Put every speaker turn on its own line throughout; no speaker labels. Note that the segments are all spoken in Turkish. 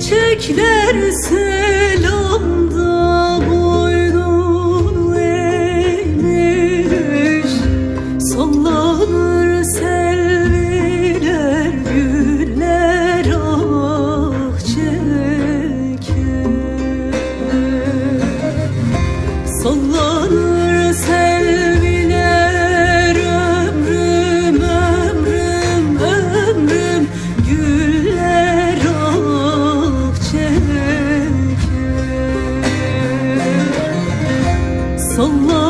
çiçekler selam. Sallanır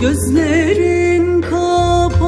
Gözlerin kapatmış